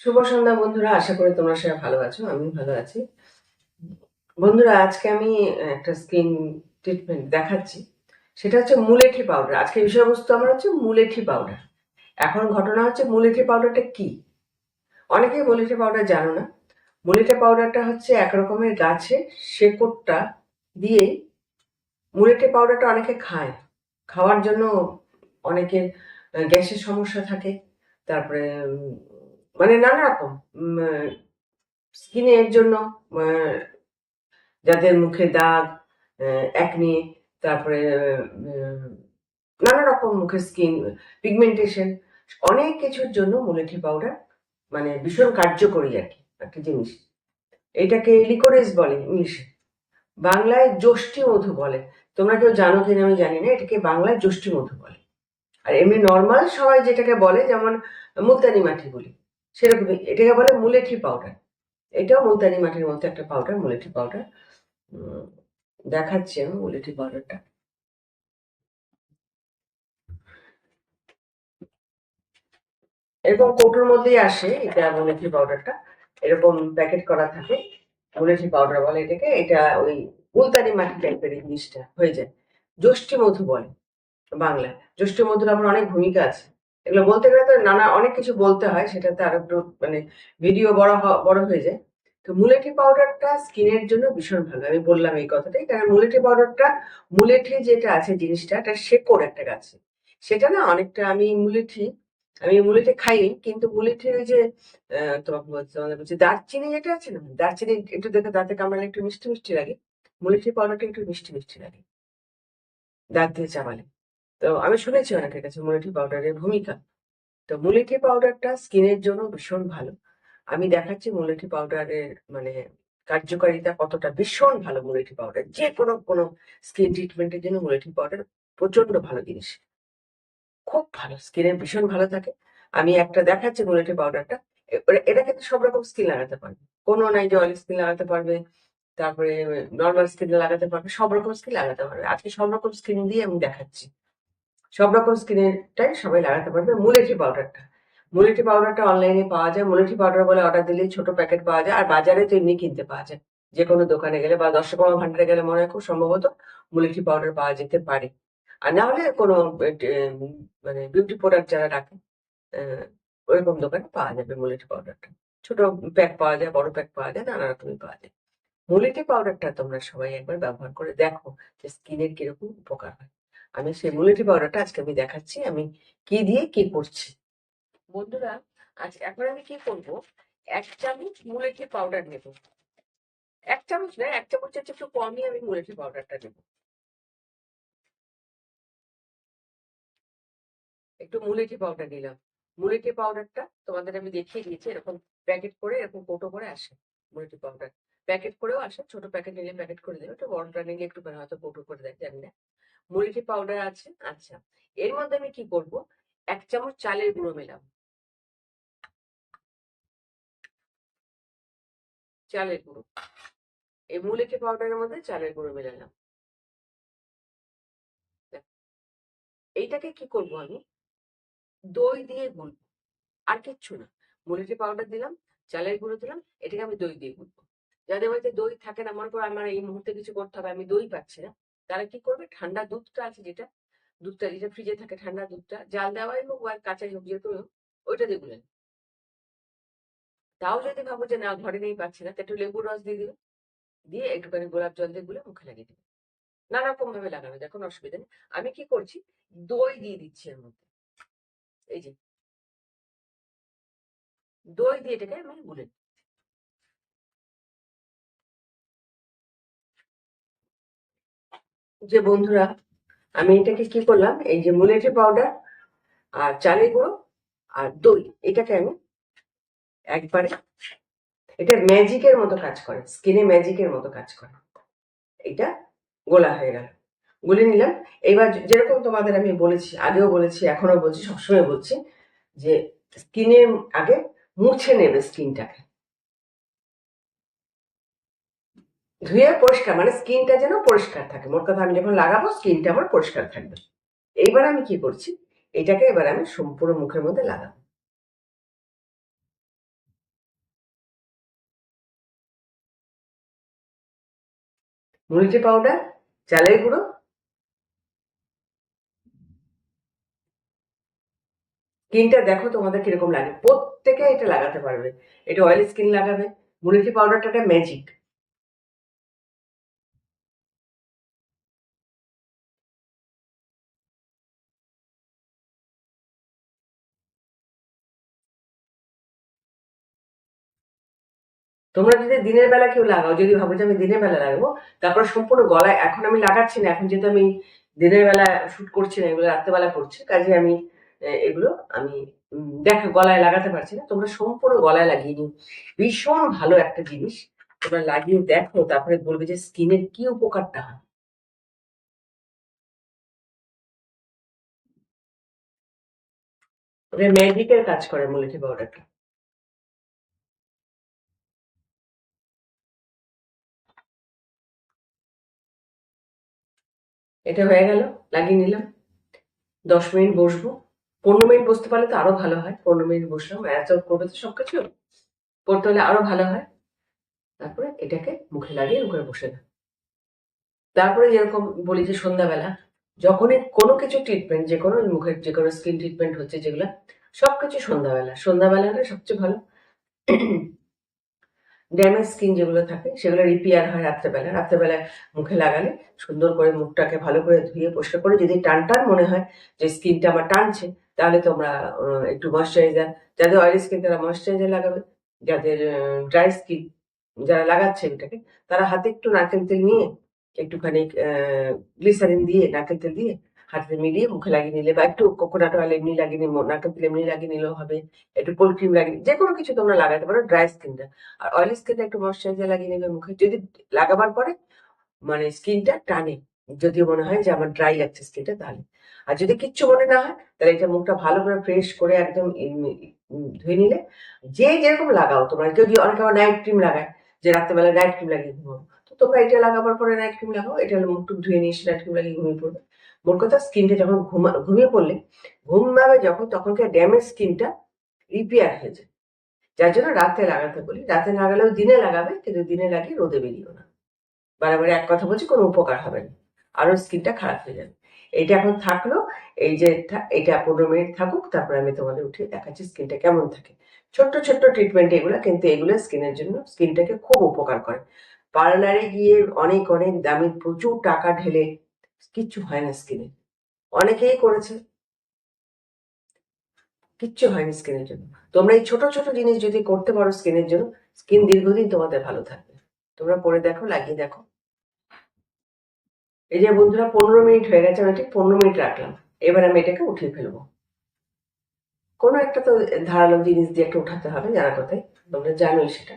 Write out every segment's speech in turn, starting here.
শুভ সন্ধ্যা বন্ধুরা, আশা করি তোমরা সবাই ভালো আছো আমি ভালো আছি। বন্ধুরা, আজকে আমি একটা স্কিন ট্রিটমেন্ট দেখাচ্ছি। সেটা হচ্ছে মুলেঠি পাউডার আজকে বিষয়বস্তু আমার হচ্ছে মুলেঠি পাউডার এখন ঘটনা হচ্ছে মুলেঠি পাউডারটা কি? অনেকেই মুলেঠি পাউডার জানো না। মুলেঠি পাউডারটা হচ্ছে এক রকমের গাছের শেকড়টা দিয়ে মুলেঠি পাউডারটা অনেকে খায়। খাওয়ার জন্য অনেকের গ্যাসের সমস্যা থাকে, তারপরে মানে নানা রকম স্কিনের জন্য যাদের মুখে দাগ একনি তারপরে নানা রকম মুখের স্কিন পিগমেন্টেশন অনেক কিছুর জন্য মুলেঠি পাউডার মানে ভীষণ কার্যকরী আর কি একটা জিনিস। এটাকে লিকোরেজ বলে ইংলিশে বাংলায় যষ্টি মধু বলে। তোমরা কেউ জানো কিনা আমি জানি না, এটাকে বাংলায় যষ্টি মধু বলে। আর এমনি নর্মাল সবাই যেটাকে বলে, যেমন মুলতানি মাটি বলি। সেরকমই, এটাকে বলে মুলেঠি পাউডার এটাও মুলতানি মাটির মধ্যে একটা পাউডার মুলেঠি পাউডার দেখাচ্ছি আমি মুলেঠি পাউডারটা এরকম কৌটোর মধ্যেই আসে, এটা মুলেঠি পাউডারটা এরকম প্যাকেট করা থাকে, মুলেঠি পাউডার বলে এটাকে। এটা ওই মুলতানি মাটি টাইপের জিনিসটা হয়ে যায়। যষ্টি মধু বলে বাংলায়। জ্যৈষ্ঠ মধুর আবার অনেক ভূমিকা আছে। এগুলো বলতে গেলে তো নানা অনেক কিছু বলতে হয়, সেটাতে আরও মানে ভিডিও বড় বড় হয়ে যায়। তো মুলেঠি পাউডারটা স্কিনের জন্য ভীষণ ভালো, আমি বললাম এই কথাটাই কারণ মুলেঠি পাউডারটা মুলেঠি যেটা আছে জিনিসটা, এটা শেকড় একটা গাছে। সেটা না অনেকটা আমি মুলেঠি আমি মুলেঠি খাইনি কিন্তু মুলেঠির ওই যে তোমাকে বলছি, তোমাদের বলছি দারচিনি যেটা আছে না, দারচিনি একটু দেখে, দাঁতে কামড়ালে একটু মিষ্টি মিষ্টি লাগে। মুলেঠি পাউডারটা একটু মিষ্টি মিষ্টি লাগে। দাঁত দিয়ে চাবালে। তো আমি শুনেছি অনেকের কাছে মুলেঠি পাউডারের ভূমিকা। তো মুলেঠি পাউডারটা স্কিনের জন্য ভীষণ ভালো। আমি দেখাচ্ছি মুলেঠি পাউডারের মানে কার্যকারিতা কতটা ভীষণ ভালো মুলেঠি পাউডার। যে কোনো কোনো স্কিন ট্রিটমেন্টের জন্য মুলেঠি পাউডার প্রচণ্ড ভালো জিনিস। খুব ভালো, স্কিনে ভীষণ ভালো থাকে। আমি একটা দেখাচ্ছি মুলেঠি পাউডারটা। এটা কিন্তু সব রকম স্কিন লাগাতে পারবে। কোনো নাই যে অয়েল স্কিন লাগাতে পারবে, তারপরে নর্মাল স্কিন লাগাতে পারবে, সব রকম স্কিন লাগাতে পারবে। আজকে সব রকম স্কিন দিয়ে আমি দেখাচ্ছি। সব রকম স্কিনেরটাই সবাই লাগাতে পারবে। মুলেঠি পাউডারটা মুলেঠি পাউডারটা অনলাইনে পাওয়া যায়। মুলেঠি পাউডার বলে অর্ডার দিলেই ছোট প্যাকেট পাওয়া যায়। আর বাজারে তো এমনি কিনতে পাওয়া যায়। যে কোনো দোকানে গেলে বা দশকর্মা ভান্ডারে গেলে মনে হয় খুব সম্ভবত মুলেঠি পাউডার পাওয়া যেতে পারে। আর না হলে কোনো মানে বিউটি প্রোডাক্ট যারা রাখে ওইরকম দোকানে পাওয়া যাবে মুলেঠি পাউডারটা ছোট প্যাক পাওয়া যায়, বড় প্যাক পাওয়া যায়, নানা রকমই পাওয়া যায়। মুলেঠি পাউডারটা তোমরা সবাই একবার ব্যবহার করে দেখো যে স্কিনের কীরকম উপকার হয়। আমি সেই মুলেঠি পাউডারটা আজকে আমি দেখাচ্ছি, আমি কি দিয়ে কি করছি। বন্ধুরা, আজ এখন আমি কি করব? এক চামচ মুলেঠি পাউডার নেব। এক চামচ না, এক চামচ একটু কমই আমি মুলেঠি পাউডারটা নেব। একটু মুলেঠি পাউডার নিলাম। মুলেঠি পাউডারটা তোমাদের আমি দেখিয়ে দিয়েছি, এরকম প্যাকেট করে, এরকম কোটো করে আসে মুলেঠি পাউডার। প্যাকেট করেও আসে, ছোট প্যাকেট নিলে প্যাকেট করে দেবে, একটু বড়টা নিলে একটু করে হয়তো কোটো করে দেয়, জানি না। পাউডার আছে আচ্ছা। এর মধ্যে আমি কি করব? এক চামচ চালের গুঁড়ো মেলাম চালের গুঁড়ো। এই মুলেঠি পাউডারের মধ্যে চালের গুঁড়ো মেলালাম। এইটাকে কি করব আমি? দই দিয়ে গুলবো আর কিচ্ছু না। মুলেঠি পাউডার দিলাম, চালের গুঁড়ো দিলাম, এটাকে আমি দই দিয়ে গুলবো যাদের বাড়িতে দই থাকে না, মনে করো আমার এই মুহূর্তে কিছু করতে হবে, আমি দই পাচ্ছি না, তারা কি করবে? ঠান্ডা দুধটা আছে যেটা, দুধটা যেটা ফ্রিজে থাকে ঠান্ডা দুধটা, জাল দেওয়াই হোক বা কাঁচাই হোক যেহেতু ওইটা দিয়ে গুলেন তাও যদি ভাবো যে না, ঘরে নেই, পাচ্ছি না একটু লেবুর রস দিয়ে দিবে দিয়ে একটুখানি গোলাপ জল দিয়ে গুলে মুখে লাগিয়ে দিবে নানা রকম ভাবে লাগানো যায় কোনো অসুবিধা নেই। আমি কি করছি? দই দিয়ে দিচ্ছি এর মধ্যে। এই যে। দই দিয়ে এটাকে আমি গুলে যে বন্ধুরা, আমি এটাকে কি করলাম? এই যে মুলেঠি পাউডার আর চালের গুঁড়ো আর দই, এটাকে আমি একবারে, এটা ম্যাজিকের মতো কাজ করে স্কিনে ম্যাজিকের মতো কাজ করে। এটা গোলা হয়ে গেল। গুলে নিলাম। এবার যে- যেরকম তোমাদের আমি বলেছি, আগেও বলেছি এখনও বলছি, সবসময় বলছি যে স্কিনে আগে মুছে নেবে স্কিনটাকে ধুয়ে পরিষ্কার মানে স্কিনটা যেন পরিষ্কার থাকে। মোট কথা আমি যখন লাগাবো, স্কিনটা আমার পরিষ্কার থাকবে। এইবার আমি কি করছি? এটাকে এবার আমি সম্পূর্ণ মুখের মধ্যে লাগাবো। মুলিটি পাউডার চালের গুঁড়ো। স্কিনটা দেখো তোমাদের কীরকম লাগে। প্রত্যেকে এটা লাগাতে পারবে। এটা অয়েল স্কিন লাগাবে। মুলিটি পাউডারটা একটা ম্যাজিক তোমরা যদি দিনের বেলা কেউ লাগাও, যদি ভাবো যে আমি দিনের বেলা লাগাবো, তারপর সম্পূর্ণ গলায়, এখন আমি লাগাচ্ছি না, এখন যেহেতু আমি দিনের বেলা শুট করছি না, এগুলো রাত্রেবেলা করছি, কাজে আমি এগুলো আমি দেখো গলায় লাগাতে পারছি না। তোমরা সম্পূর্ণ গলায় লাগিয়ে নিও। ভীষণ ভালো একটা জিনিস। তোমরা লাগিয়ে দেখো, তারপরে বলবে যে স্কিনের কি উপকারটা হয়। ম্যাজিকের কাজ করে মুলেঠি পাউডারটা। এটা হয়ে গেল, লাগিয়ে নিলাম। দশ মিনিট বসবো। পনেরো মিনিট বসতে পারলে তো আরও ভালো হয়। পনেরো মিনিট বসলাম এত করবে তো সবকিছু করতে হলে আরও ভালো হয়। তারপরে এটাকে মুখে লাগিয়ে মুখে বসে না তারপরে যেরকম বলি যে সন্ধ্যাবেলা, যখনই কোনো কিছু ট্রিটমেন্ট যে কোনো মুখের, যে কোনো স্কিন ট্রিটমেন্ট হচ্ছে যেগুলো সব কিছু সন্ধ্যাবেলা সন্ধ্যাবেলাটা সবচেয়ে ভালো। ড্যামেজ স্কিন যেগুলো থাকে, সেগুলো রিপেয়ার হয় রাত্রেবেলা। রাত্রেবেলা মুখে লাগালে সুন্দর করে মুখটাকে ভালো করে ধুয়ে পরিষ্কার করে যদি টান টান মনে হয় যে স্কিনটা আমার টানছে, তাহলে তোমরা একটু ময়শ্চারাইজার যাদের অয়েলি স্কিন তারা ময়শ্চারাইজার লাগাবে, যাদের ড্রাই স্কিন যারা লাগাচ্ছে এটাকে, তারা হাতে একটু নারকেল তেল নিয়ে একটুখানি গ্লিসারিন দিয়ে, নারকেল তেল দিয়ে হাতে মিলিয়ে মুখে লাগিয়ে নিলে বা একটু কোকোনাট অয়েল এমনি লাগিয়ে নিলে, নারকেল তেল এমনি লাগিয়ে নিলেও হবে, একটু কোল্ড ক্রিম লাগিয়ে যে কোনো কিছু তোমরা লাগাতে পারো ড্রাই স্কিনটা আর অয়েলি স্কিনটা একটু ময়শ্চারাইজার লাগিয়ে নেবে মুখে, যদি লাগাবার পরে মানে স্কিনটা টানে যদি মনে হয় যে আমার ড্রাই লাগছে স্কিনটা তাহলে। আর যদি কিচ্ছু মনে না হয়, তাহলে এটা মুখটা ভালো করে ফ্রেশ করে একদম ধুয়ে নিলে, যে যেরকম লাগাও তোমরা যদি অনেকে আবার নাইট ক্রিম লাগায়, যে রাত্রেবেলা নাইট ক্রিম লাগিয়ে ঘুমাবো তো তোমরা এটা লাগাবার পরে নাইট ক্রিম লাগাও, এটা হলো মুখ টুক ধুয়ে নিয়ে এসে নাইট ক্রিম লাগিয়ে ঘুমিয়ে পড়বে। মোট কথা স্কিনটা যখন ঘুমা, ঘুমিয়ে পড়লে ঘুমাবে যখন, তখনকার ড্যামেজ স্কিনটা রিপেয়ার হয়ে যায়। যার জন্য রাতে লাগাতে বলি। রাতে লাগালেও দিনে লাগাবে, কিন্তু দিনে লাগিয়ে রোদে বেরিয়েও না। বারবার এক কথা বলছি, কোনো উপকার হবে না। আরও স্কিনটা খারাপ হয়ে যাবে। এইটা এখন থাকল, এই যে এটা পনেরো মিনিট থাকুক, তারপরে আমি তোমাদের উঠে দেখাচ্ছি স্কিনটা কেমন থাকে। ছোট্ট ছোট্ট ট্রিটমেন্ট এগুলো, কিন্তু এগুলো স্কিনের জন্য স্কিনটাকে খুব উপকার করে। পার্লারে গিয়ে অনেক অনেক দামি প্রচুর টাকা ঢেলে কিচ্ছু হয় না স্কিনে অনেকেই করেছে। কিচ্ছু হয়নি স্কিনের জন্য। তোমরা এই ছোট ছোট জিনিস যদি করতে পারো স্কিনের জন্য স্কিন দীর্ঘদিন তোমাদের ভালো থাকবে। তোমরা করে দেখো, লাগিয়ে দেখো। এই যে বন্ধুরা, পনেরো মিনিট হয়ে গেছে, আমি ঠিক পনেরো মিনিট রাখলাম। এবার আমি এটাকে উঠিয়ে ফেলব। কোনো একটা তো ধারালো জিনিস দিয়ে একটা উঠাতে হবে, জানা কথাই। তোমরা জানোই সেটা।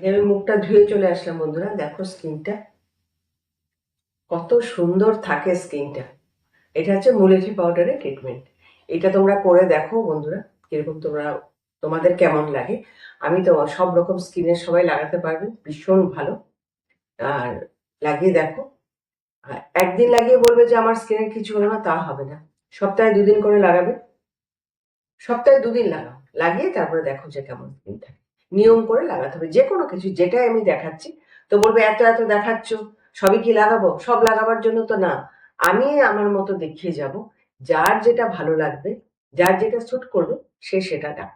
যে আমি মুখটা ধুয়ে চলে আসলাম, বন্ধুরা। দেখো স্কিনটা। কত সুন্দর থাকে স্কিনটা। এটা হচ্ছে মুলেঠি পাউডারের ট্রিটমেন্ট এটা তোমরা করে দেখো, বন্ধুরা, কীরকম তোমরা, তোমাদের কেমন লাগে। আমি তো সব রকম স্কিনের সবাই লাগাতে পারবে, ভীষণ ভালো। আর লাগিয়ে দেখো। আর একদিন লাগিয়ে বলবে যে আমার স্কিনের কিছু হলো না, তা হবে না। সপ্তাহে দুদিন করে লাগাবে। সপ্তাহে দুদিন লাগাও। লাগিয়ে তারপরে দেখো যে কেমন স্কিন থাকে। নিয়ম করে লাগাতে হবে। যে কোনো কিছু, যেটাই আমি দেখাচ্ছি, তো বলবে, এত এত দেখাচ্ছ, সবই কি লাগাবো? সব লাগাবার জন্য তো না। আমি আমার মতো দেখিয়ে যাব, যার যেটা ভালো লাগবে, যার যেটা স্যুট করবে, সে সেটা দেখ।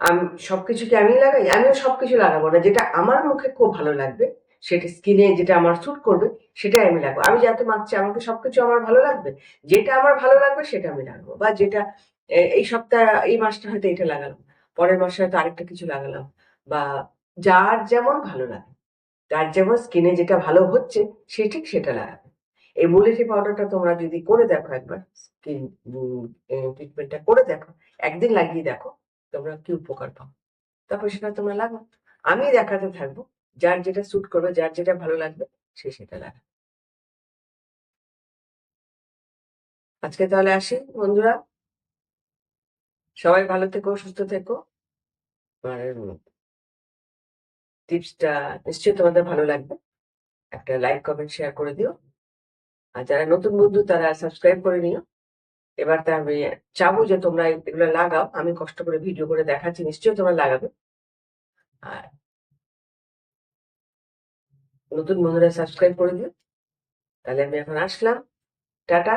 আমি, সবকিছু কি আমি লাগাই? আমিও সবকিছু লাগাবো না। যেটা আমার মুখে খুব ভালো লাগবে, সেটা স্কিনে যেটা আমার স্যুট করবে, সেটাই আমি লাগাবো। আমি যাতে মাখছি, আমাকে সবকিছু আমার ভালো লাগবে? যেটা আমার ভালো লাগবে, সেটা আমি লাগাবো। বা যেটা এই সপ্তাহ, এই মাসটা হয়তো এটা লাগালাম, পরের মাসে হয়তো আরেকটা কিছু লাগালাম, বা যার যেমন ভালো লাগে যার যেমন স্কিনে যেটা ভালো হচ্ছে, সে ঠিক সেটা লাগাবে। এই বুলেটি পাউডারটা তোমরা যদি করে দেখো একবার, স্কিন ট্রিটমেন্টটা করে দেখো, একদিন লাগিয়ে দেখো, তোমরা কি উপকার পাও। তারপর সেটা তোমরা লাগাও। আমি দেখাতে থাকব, যার যেটা স্যুট করবে, যার যেটা ভালো লাগবে, সে সেটা লাগে আজকে তাহলে আসি, বন্ধুরা। সবাই ভালো থেকো, সুস্থ থেকো। আর টিপসটা নিশ্চয়ই তোমাদের ভালো লাগবে। একটা লাইক, কমেন্ট, শেয়ার করে দিও। আর যারা নতুন বন্ধু, তারা সাবস্ক্রাইব করে নিও। এবার তা আমি চাবো যে তোমরা এগুলো লাগাও। আমি কষ্ট করে ভিডিও করে দেখাচ্ছি, নিশ্চয়ই তোমরা লাগাবে। আর নতুন বন্ধুরা সাবস্ক্রাইব করে দিও। তাহলে আমি এখন আসলাম। টাটা।